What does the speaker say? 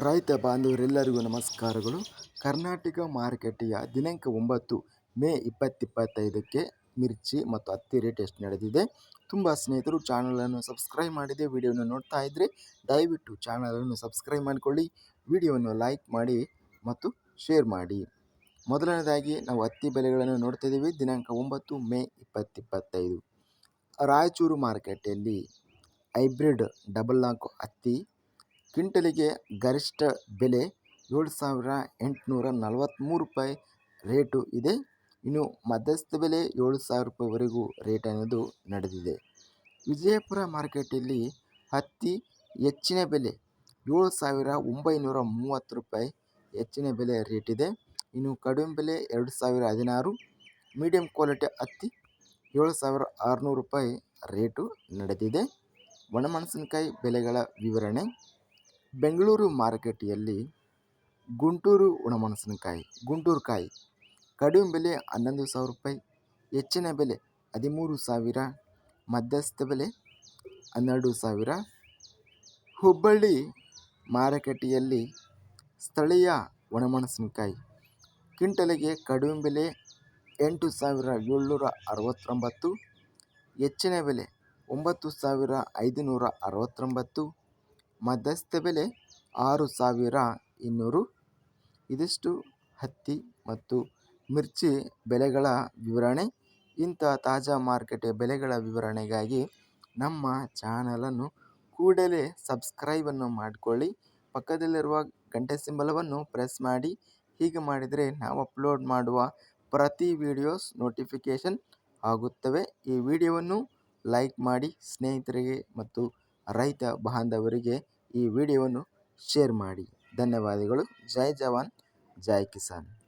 ರೈತ ಬಾಂಧವರೆಲ್ಲರಿಗೂ ನಮಸ್ಕಾರಗಳು. ಕರ್ನಾಟಕ ಮಾರುಕಟ್ಟೆಯ ದಿನಾಂಕ ಒಂಬತ್ತು ಮೇ ಇಪ್ಪತ್ತಿಪ್ಪತ್ತೈದಕ್ಕೆ ಮಿರ್ಚಿ ಮತ್ತು ಹತ್ತಿ ರೇಟ್ ಎಷ್ಟು ನಡೆದಿದೆ? ತುಂಬ ಸ್ನೇಹಿತರು ಚಾನಲನ್ನು ಸಬ್ಸ್ಕ್ರೈಬ್ ಮಾಡಿದೆ, ವಿಡಿಯೋವನ್ನು ನೋಡ್ತಾ ಇದ್ದರೆ ದಯವಿಟ್ಟು ಚಾನಲನ್ನು ಸಬ್ಸ್ಕ್ರೈಬ್ ಮಾಡಿಕೊಳ್ಳಿ, ವಿಡಿಯೋವನ್ನು ಲೈಕ್ ಮಾಡಿ ಮತ್ತು ಶೇರ್ ಮಾಡಿ. ಮೊದಲನೇದಾಗಿ, ನಾವು ಹತ್ತಿ ಬೆಲೆಗಳನ್ನು ನೋಡ್ತಾ ಇದ್ದೀವಿ, ದಿನಾಂಕ ಒಂಬತ್ತು ಮೇ ಇಪ್ಪತ್ತಿಪ್ಪತ್ತೈದು ರಾಯಚೂರು ಮಾರುಕಟ್ಟೆಯಲ್ಲಿ ಹೈಬ್ರಿಡ್ ಡಬಲ್ ನಾಲ್ಕು ಹತ್ತಿ ಕ್ವಿಂಟಲಿಗೆ ಗರಿಷ್ಠ ಬೆಲೆ ಏಳು ಸಾವಿರ ಎಂಟುನೂರ ನಲವತ್ತ್ಮೂರು ರೂಪಾಯಿ ರೇಟು ಇದೆ. ಇನ್ನು ಮಧ್ಯಸ್ಥ ಬೆಲೆ ಏಳು ಸಾವಿರ ರೂಪಾಯಿವರೆಗೂ ರೇಟ್ ಅನ್ನೋದು ನಡೆದಿದೆ. ವಿಜಯಪುರ ಮಾರ್ಕೆಟಲ್ಲಿ ಹತ್ತಿ ಹೆಚ್ಚಿನ ಬೆಲೆ ಏಳು ಸಾವಿರ ಒಂಬೈನೂರ ಮೂವತ್ತು ರೂಪಾಯಿ ಹೆಚ್ಚಿನ ಬೆಲೆ ರೇಟ್ ಇದೆ. ಇನ್ನು ಕಡಿಮೆ ಬೆಲೆ ಎರಡು ಸಾವಿರ ಹದಿನಾರು, ಮೀಡಿಯಂ ಕ್ವಾಲಿಟಿ ಹತ್ತಿ ಏಳು ಸಾವಿರ ಆರುನೂರು ರೂಪಾಯಿ ರೇಟು ನಡೆದಿದೆ. ಒಣಮೆಣಸಿನಕಾಯಿ ಬೆಲೆಗಳ ವಿವರಣೆ. ಬೆಂಗಳೂರು ಮಾರುಕಟ್ಟೆಯಲ್ಲಿ ಗುಂಟೂರು ಒಣಮೆಣಸಿನಕಾಯಿ ಗುಂಟೂರು ಕಾಯಿ ಕಡಿಮೆ ಬೆಲೆ ಹನ್ನೊಂದು ಸಾವಿರ ರೂಪಾಯಿ, ಹೆಚ್ಚಿನ ಬೆಲೆ ಹದಿಮೂರು ಸಾವಿರ, ಮಧ್ಯಸ್ಥ ಬೆಲೆ ಹನ್ನೆರಡು ಸಾವಿರ. ಹುಬ್ಬಳ್ಳಿ ಮಾರುಕಟ್ಟೆಯಲ್ಲಿ ಸ್ಥಳೀಯ ಒಣಮೆಣಸಿನಕಾಯಿ ಕ್ವಿಂಟಲಿಗೆ ಕಡಿಮೆ ಬೆಲೆ ಎಂಟು ಸಾವಿರ ಏಳ್ನೂರ ಅರವತ್ತೊಂಬತ್ತು, ಹೆಚ್ಚಿನ ಬೆಲೆ ಒಂಬತ್ತು ಸಾವಿರ ಐದುನೂರ ಅರವತ್ತೊಂಬತ್ತು ಮಧ್ಯಸ್ಥ ಬೆಲೆ ಆರು ಸಾವಿರ ಇನ್ನೂರು. ಇದಿಷ್ಟು ಹತ್ತಿ ಮತ್ತು ಮಿರ್ಚಿ ಬೆಲೆಗಳ ವಿವರಣೆ. ಇಂಥ ತಾಜಾ ಮಾರುಕಟ್ಟೆ ಬೆಲೆಗಳ ವಿವರಣೆಗಾಗಿ ನಮ್ಮ ಚಾನಲನ್ನು ಕೂಡಲೇ ಸಬ್ಸ್ಕ್ರೈಬನ್ನು ಮಾಡಿಕೊಳ್ಳಿ. ಪಕ್ಕದಲ್ಲಿರುವ ಗಂಟೆ ಸಿಂಬಲವನ್ನು ಪ್ರೆಸ್ ಮಾಡಿ. ಹೀಗೆ ಮಾಡಿದರೆ ನಾವು ಅಪ್ಲೋಡ್ ಮಾಡುವ ಪ್ರತಿ ವಿಡಿಯೋಸ್ ನೋಟಿಫಿಕೇಷನ್ ಆಗುತ್ತವೆ. ಈ ವಿಡಿಯೋವನ್ನು ಲೈಕ್ ಮಾಡಿ ಸ್ನೇಹಿತರಿಗೆ ಮತ್ತು ರೈತ ಬಾಂಧವರಿಗೆ ಈ ವಿಡಿಯೋವನ್ನು ಶೇರ್ ಮಾಡಿ. ಧನ್ಯವಾದಗಳು. ಜೈ ಜವಾನ್. ಜೈ ಕಿಸಾನ್.